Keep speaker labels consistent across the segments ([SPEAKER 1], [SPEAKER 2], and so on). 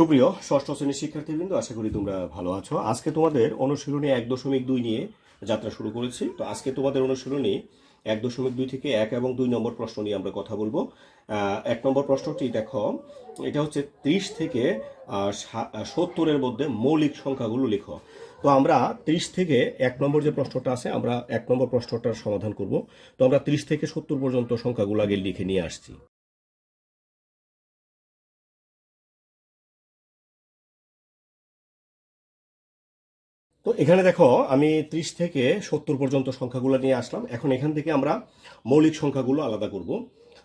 [SPEAKER 1] সুপ্রিয় ষষ্ঠ শ্রেণীর শিক্ষার্থীবৃন্দ আশা করি তোমরা ভালো আছো আজকে তোমাদের অনুশীলনী এক দশমিক দুই নিয়ে যাত্রা শুরু করেছি তো আজকে তোমাদের অনুশীলনী এক দশমিক দুই থেকে এক এবং দুই নম্বর প্রশ্ন নিয়ে আমরা কথা বলবো এক নম্বর প্রশ্নটি দেখো এটা হচ্ছে ত্রিশ থেকে সত্তরের মধ্যে মৌলিক সংখ্যাগুলো লেখো তো আমরা ত্রিশ থেকে এক নম্বর যে প্রশ্নটা আছে আমরা এক নম্বর প্রশ্নটার সমাধান করব তো আমরা ত্রিশ থেকে সত্তর পর্যন্ত সংখ্যাগুলো আগে লিখে নিয়ে আসছি তো এখানে দেখো আমি 30 থেকে সত্তর পর্যন্ত সংখ্যাগুলো নিয়ে আসলাম এখন এখান থেকে আমরা মৌলিক সংখ্যাগুলো আলাদা করব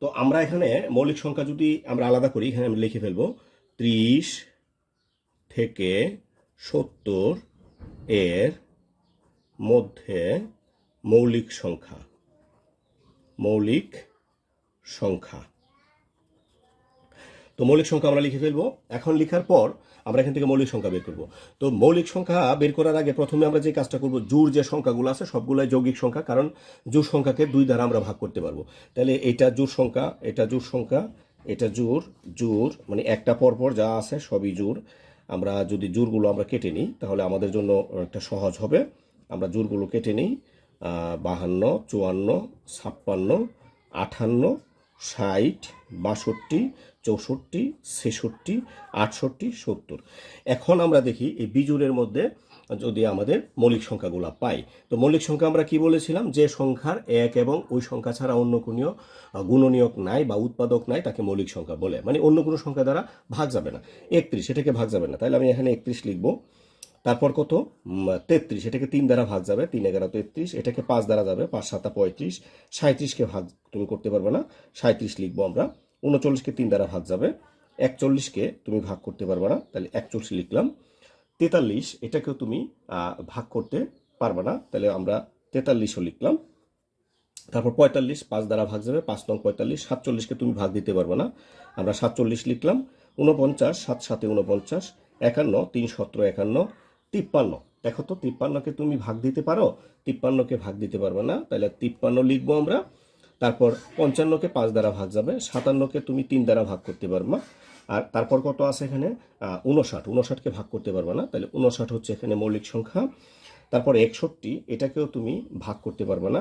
[SPEAKER 1] তো আমরা এখানে মৌলিক সংখ্যা যদি আমরা আলাদা করি এখানে আমি লিখে ফেলবো ত্রিশ থেকে সত্তর এর মধ্যে মৌলিক সংখ্যা মৌলিক সংখ্যা তো মৌলিক সংখ্যা আমরা লিখে ফেলবো এখন লিখার পর আমরা এখান থেকে মৌলিক সংখ্যা বের করবো তো মৌলিক সংখ্যা বের করার আগে প্রথমে আমরা যে কাজটা করবো জোর যে সংখ্যাগুলো আছে সবগুলোই যৌগিক সংখ্যা কারণ জোর সংখ্যাকে দুই দ্বারা আমরা ভাগ করতে পারবো তাহলে এটা জোর সংখ্যা এটা জোর সংখ্যা এটা জোর জোর মানে একটা পরপর যা আছে সবই জোর আমরা যদি জোরগুলো আমরা কেটে নিই তাহলে আমাদের জন্য একটা সহজ হবে আমরা জোরগুলো কেটে নিই বাহান্ন চুয়ান্ন ছাপ্পান্ন আঠান্ন ষাট বাষট্টি চৌষট্টি ছেষট্টি আটষট্টি সত্তর এখন আমরা দেখি এই বিজোড়ের মধ্যে যদি আমাদের মৌলিক সংখ্যাগুলো পাই তো মৌলিক সংখ্যা আমরা কি বলেছিলাম যে সংখ্যার এক এবং ওই সংখ্যা ছাড়া অন্য কোনো গুণনীয়ক নাই বা উৎপাদক নাই তাকে মৌলিক সংখ্যা বলে মানে অন্য কোনো সংখ্যা দ্বারা ভাগ যাবে না একত্রিশ এটাকে ভাগ যাবে না তাহলে আমি এখানে একত্রিশ লিখবো তারপর কত তেত্রিশ এটাকে তিন দ্বারা ভাগ যাবে তিন এগারো তেত্রিশ এটাকে পাঁচ দ্বারা যাবে পাঁচ সাতা পঁয়ত্রিশ সাঁত্রিশকে ভাগ তুমি করতে পারবে না সাঁত্রিশ লিখবো আমরা উনচল্লিশকে তিন দ্বারা ভাগ যাবে একচল্লিশকে তুমি ভাগ করতে পারবে না তাহলে একচল্লিশ লিখলাম তেতাল্লিশ এটাকেও তুমি ভাগ করতে পারবে না তাহলে আমরা তেতাল্লিশও লিখলাম তারপর পঁয়তাল্লিশ পাঁচ দ্বারা ভাগ যাবে পাঁচ নং পঁয়তাল্লিশ সাতচল্লিশকে তুমি ভাগ দিতে পারবে না আমরা সাতচল্লিশ লিখলাম ঊনপঞ্চাশ সাত সাতে ঊনপঞ্চাশ একান্ন তিন সতেরো একান্ন তিপ্পান্ন দেখো তো তিপ্পান্নকে তুমি ভাগ দিতে পারো তিপ্পান্নকে ভাগ দিতে পারবে না তাহলে তিপ্পান্ন লিখবো আমরা তারপর পঞ্চান্নকে পাঁচ দ্বারা ভাগ যাবে সাতান্নকে তুমি তিন দ্বারা ভাগ করতে পারবে আর তারপর কত আছে এখানে উনষাট উনষাটকে ভাগ করতে পারবে না তাহলে উনষাট হচ্ছে এখানে মৌলিক সংখ্যা তারপর একষট্টি এটাকেও তুমি ভাগ করতে পারবে না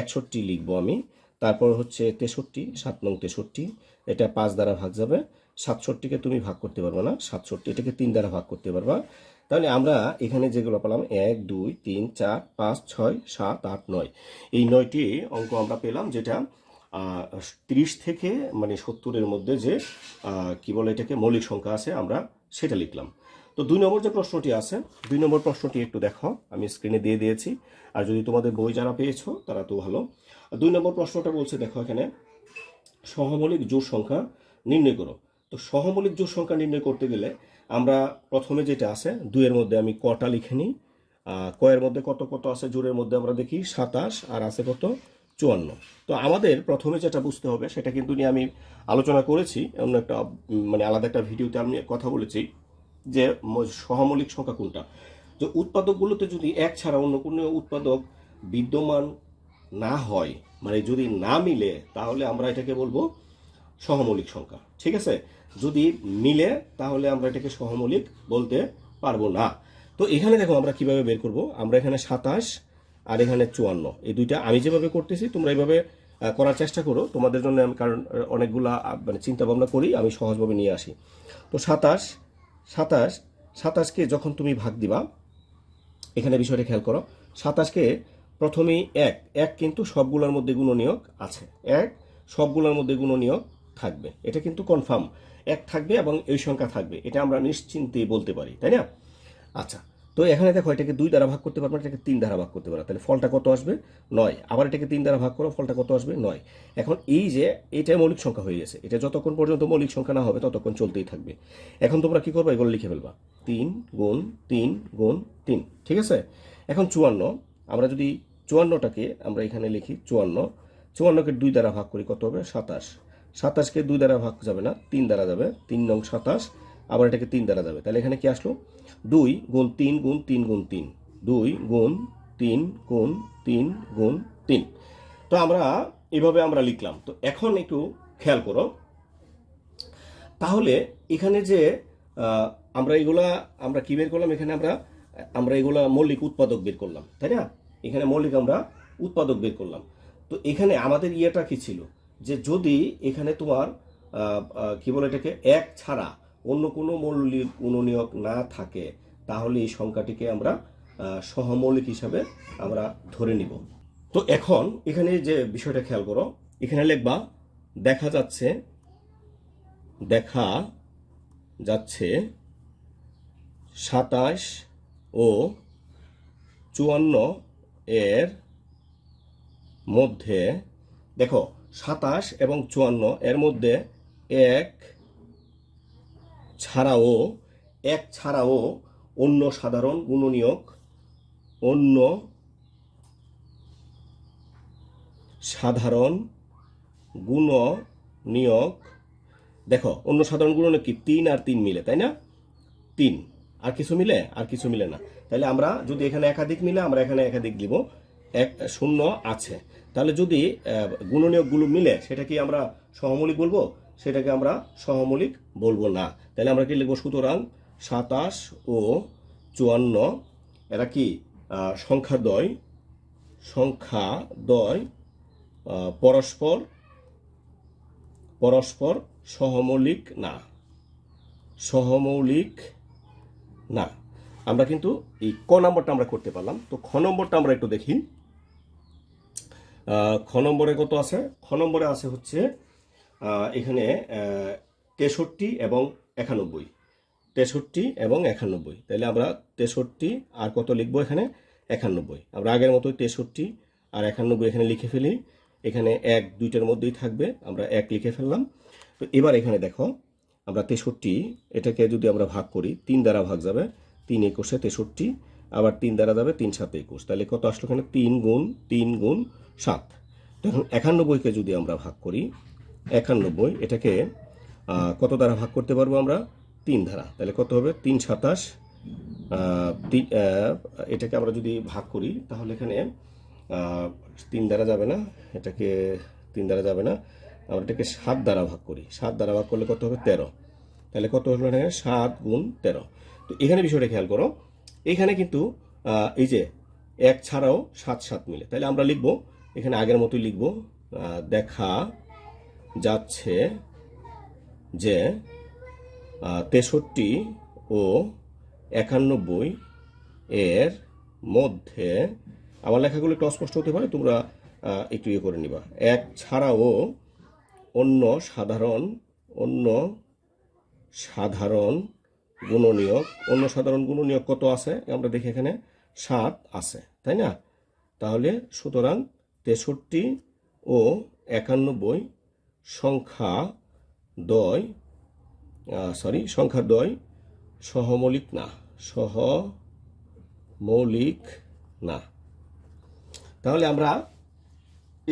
[SPEAKER 1] একষট্টি লিখবো আমি তারপর হচ্ছে তেষট্টি সাত নং তেষট্টি এটা পাঁচ দ্বারা ভাগ যাবে সাতষট্টিকে তুমি ভাগ করতে পারবে না সাতষট্টি এটাকে তিন দ্বারা ভাগ করতে পারবা তাহলে আমরা এখানে যেগুলো পেলাম এক দুই তিন চার পাঁচ ছয় সাত আট নয় এই নয়টি অঙ্ক আমরা পেলাম যেটা তিরিশ থেকে মানে সত্তরের মধ্যে যে কি বলে এটাকে মৌলিক সংখ্যা আছে আমরা সেটা লিখলাম তো দুই নম্বর যে প্রশ্নটি আছে দুই নম্বর প্রশ্নটি একটু দেখো আমি স্ক্রিনে দিয়ে দিয়েছি আর যদি তোমাদের বই যারা পেয়েছো তারা তো ভালো দুই নম্বর প্রশ্নটা বলছে দেখো এখানে সহমৌলিক জোর সংখ্যা নির্ণয় করো তো সহমৌলিক যোগ সংখ্যা নির্ণয় করতে গেলে আমরা প্রথমে যেটা আছে দুইয়ের মধ্যে আমি কটা লিখে নিই কয়ের মধ্যে কত কত আছে জোরের মধ্যে আমরা দেখি সাতাশ আর আছে কত চুয়ান্ন তো আমাদের প্রথমে যেটা বুঝতে হবে সেটা কিন্তু নিয়ে আমি আলোচনা করেছি অন্য একটা মানে আলাদা একটা ভিডিওতে আমি কথা বলেছি যে সহমৌলিক সংখ্যা কোনটা যে উৎপাদকগুলোতে যদি এক ছাড়া অন্য কোনো উৎপাদক বিদ্যমান না হয় মানে যদি না মিলে তাহলে আমরা এটাকে বলবো সহমৌলিক সংখ্যা ঠিক আছে যদি মিলে তাহলে আমরা এটাকে সহমৌলিক বলতে পারবো না তো এখানে দেখো আমরা কিভাবে বের করব আমরা এখানে সাতাশ আর এখানে চুয়ান্ন এই দুইটা আমি যেভাবে করতেছি তোমরা এইভাবে করার চেষ্টা করো তোমাদের জন্য আমি কারণ অনেকগুলা মানে চিন্তা ভাবনা করি আমি সহজভাবে নিয়ে আসি তো সাতাশ সাতাশ সাতাশকে যখন তুমি ভাগ দিবা এখানে বিষয়টা খেয়াল করো সাতাশকে প্রথমেই এক এক কিন্তু সবগুলোর মধ্যে গুণনীয়ক আছে এক সবগুলোর মধ্যে গুণনীয়ক থাকবে এটা কিন্তু কনফার্ম এক থাকবে এবং এই সংখ্যা থাকবে এটা আমরা নিশ্চিন্তে বলতে পারি তাই না আচ্ছা তো এখানে দেখো এটাকে দুই দ্বারা ভাগ করতে পারবো এটাকে তিন দ্বারা ভাগ করতে পারবো তাহলে ফলটা কত আসবে নয় আবার এটাকে তিন দ্বারা ভাগ করো ফলটা কত আসবে নয় এখন এই যে এটাই মৌলিক সংখ্যা হয়ে গেছে এটা যতক্ষণ পর্যন্ত মৌলিক সংখ্যা না হবে ততক্ষণ চলতেই থাকবে এখন তোমরা কী করবে এগুলো লিখে ফেলবা তিন গুণ তিন গুণ তিন ঠিক আছে এখন চুয়ান্ন আমরা যদি চুয়ান্নটাকে আমরা এখানে লিখি চুয়ান্ন চুয়ান্নকে দুই দ্বারা ভাগ করি কত হবে সাতাশ সাতাশকে দুই দ্বারা ভাগ যাবে না তিন দ্বারা যাবে তিন নং সাতাশ আবার এটাকে তিন দ্বারা যাবে তাহলে এখানে কি আসলো দুই গুণ তিন গুণ তিন গুণ তিন দুই গুণ তিন গুণ তিন গুণ তিন তো আমরা এভাবে আমরা লিখলাম তো এখন একটু খেয়াল করো তাহলে এখানে যে আমরা এগুলা আমরা কী বের করলাম এখানে আমরা আমরা এগুলা মৌলিক উৎপাদক বের করলাম তাই না এখানে মৌলিক আমরা উৎপাদক বের করলাম তো এখানে আমাদের ইয়েটা কী ছিল যে যদি এখানে তোমার কি বলে এটাকে এক ছাড়া অন্য কোনো মৌলিক গুণনীয়ক না থাকে তাহলে এই সংখ্যাটিকে আমরা সহমৌলিক হিসাবে আমরা ধরে নিব তো এখন এখানে যে বিষয়টা খেয়াল করো এখানে লিখবা দেখা যাচ্ছে দেখা যাচ্ছে সাতাশ ও চুয়ান্ন এর মধ্যে দেখো সাতাশ এবং চুয়ান্ন এর মধ্যে এক ছাড়াও এক ছাড়াও অন্য সাধারণ গুণনীয়ক অন্য সাধারণ গুণ নিয়োগ দেখো অন্য সাধারণ গুণ কি তিন আর তিন মিলে তাই না তিন আর কিছু মিলে আর কিছু মিলে না তাহলে আমরা যদি এখানে একাধিক মিলে আমরা এখানে একাধিক দিব এক শূন্য আছে তাহলে যদি গুণনীয়কগুলো মিলে সেটা কি আমরা সহমৌলিক বলবো সেটাকে আমরা সহমৌলিক বলবো না তাহলে আমরা কি লিখবো সুতরাং সাতাশ ও চুয়ান্ন এরা কি সংখ্যা সংখ্যা দয় পরস্পর পরস্পর সহমৌলিক না সহমৌলিক না আমরা কিন্তু এই ক নম্বরটা আমরা করতে পারলাম তো খ নম্বরটা আমরা একটু দেখি খ নম্বরে কত আছে খ নম্বরে আছে হচ্ছে এখানে তেষট্টি এবং একানব্বই তেষট্টি এবং একানব্বই তাহলে আমরা তেষট্টি আর কত লিখবো এখানে একানব্বই আমরা আগের মতোই তেষট্টি আর একানব্বই এখানে লিখে ফেলি এখানে এক দুইটার মধ্যেই থাকবে আমরা এক লিখে ফেললাম তো এবার এখানে দেখো আমরা তেষট্টি এটাকে যদি আমরা ভাগ করি তিন দ্বারা ভাগ যাবে তিন একুশে তেষট্টি আবার তিন দ্বারা যাবে তিন সাত একুশ তাহলে কত আসলো এখানে তিন গুণ তিন গুণ সাত এখন একানব্বইকে যদি আমরা ভাগ করি একানব্বই এটাকে কত দ্বারা ভাগ করতে পারবো আমরা তিন ধারা তাহলে কত হবে তিন সাতাশ এটাকে আমরা যদি ভাগ করি তাহলে এখানে তিন দ্বারা যাবে না এটাকে তিন দ্বারা যাবে না আমরা এটাকে সাত দ্বারা ভাগ করি সাত দ্বারা ভাগ করলে কত হবে তেরো তাহলে কত হলো এখানে সাত গুণ তেরো তো এখানে বিষয়টা খেয়াল করো এখানে কিন্তু এই যে এক ছাড়াও সাত সাত মিলে তাহলে আমরা লিখব এখানে আগের মতোই লিখব দেখা যাচ্ছে যে তেষট্টি ও একানব্বই এর মধ্যে আমার লেখাগুলো একটু অস্পষ্ট হতে পারে তোমরা একটু ইয়ে করে নিবা এক ছাড়াও অন্য সাধারণ অন্য সাধারণ গুণনীয়ক অন্য সাধারণ গুণনীয়ক কত আছে আমরা দেখি এখানে সাত আছে তাই না তাহলে সুতরাং তেষট্টি ও একানব্বই সংখ্যা দয় সরি সংখ্যা দয় সহমৌলিক না সহ মৌলিক না তাহলে আমরা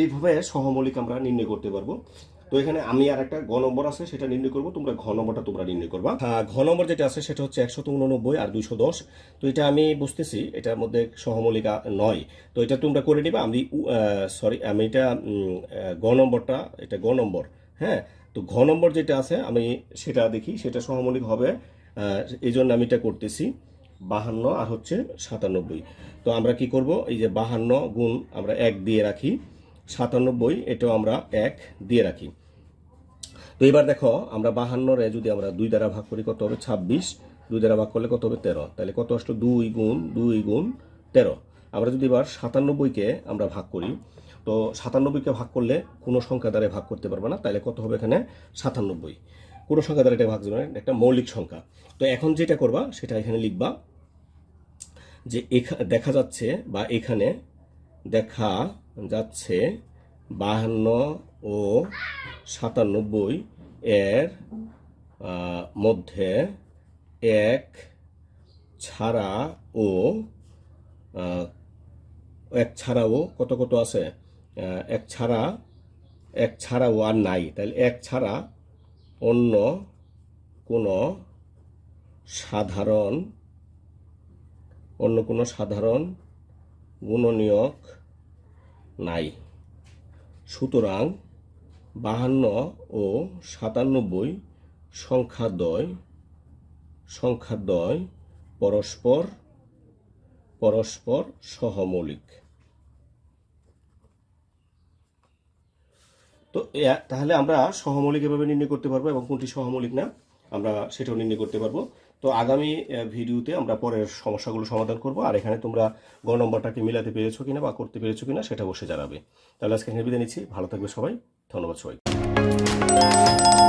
[SPEAKER 1] এইভাবে সহমৌলিক আমরা নির্ণয় করতে পারবো তো এখানে আমি আর একটা ঘ নম্বর আছে সেটা নির্ণয় করবো তোমরা ঘ নম্বরটা তোমরা নির্ণয় করবা হ্যাঁ, ঘ নম্বর যেটা আছে সেটা হচ্ছে একশো উননব্বই আর দুশো দশ তো এটা আমি বুঝতেছি এটার মধ্যে সহমলিকা নয় তো এটা তোমরা করে নিবা আমি সরি আমি এটা গ নম্বরটা এটা গ নম্বর হ্যাঁ তো ঘ নম্বর যেটা আছে আমি সেটা দেখি সেটা সহমলিক হবে এই জন্য আমি এটা করতেছি বাহান্ন আর হচ্ছে সাতানব্বই তো আমরা কি করব এই যে বাহান্ন গুণ আমরা এক দিয়ে রাখি সাতানব্বই এটাও আমরা এক দিয়ে রাখি তো এবার দেখো আমরা বাহান্নরে যদি আমরা দুই দ্বারা ভাগ করি কত হবে ছাব্বিশ দুই দ্বারা ভাগ করলে কত হবে তেরো তাহলে কত আসলো দুই গুণ দুই গুণ তেরো আমরা যদি এবার সাতানব্বইকে আমরা ভাগ করি তো সাতানব্বইকে ভাগ করলে কোনো সংখ্যা দ্বারা ভাগ করতে পারবে না তাহলে কত হবে এখানে সাতানব্বই কোনো সংখ্যা দ্বারা এটা ভাগ যাবে একটা মৌলিক সংখ্যা তো এখন যেটা করবা সেটা এখানে লিখবা যে দেখা যাচ্ছে বা এখানে দেখা যাচ্ছে বাহান্ন ও সাতানব্বই এর মধ্যে এক ছাড়া ও এক ছাড়াও কত কত আছে এক ছাড়া এক ছাড়াও আর নাই তাহলে এক ছাড়া অন্য কোনো সাধারণ অন্য কোনো সাধারণ গুণনীয়ক নাই সুতরাং বাহান্ন ও সাতানব্বই সংখ্যাদ্বয় সংখ্যাদ্বয় পরস্পর পরস্পর সহমৌলিক তো তাহলে আমরা সহমৌলিক এভাবে নির্ণয় করতে পারবো এবং কোনটি সহমৌলিক না আমরা সেটাও নির্ণয় করতে পারবো তো আগামী ভিডিওতে আমরা পরের সমস্যাগুলো সমাধান করব আর এখানে তোমরা গ নম্বরটাকে মেলাতে পেরেছো কিনা বা করতে পেরেছো কিনা সেটা বসে জানাবে তাহলে আজকে এখানে বিদায় নিচ্ছি ভালো থাকবে সবাই ধন্যবাদ সবাই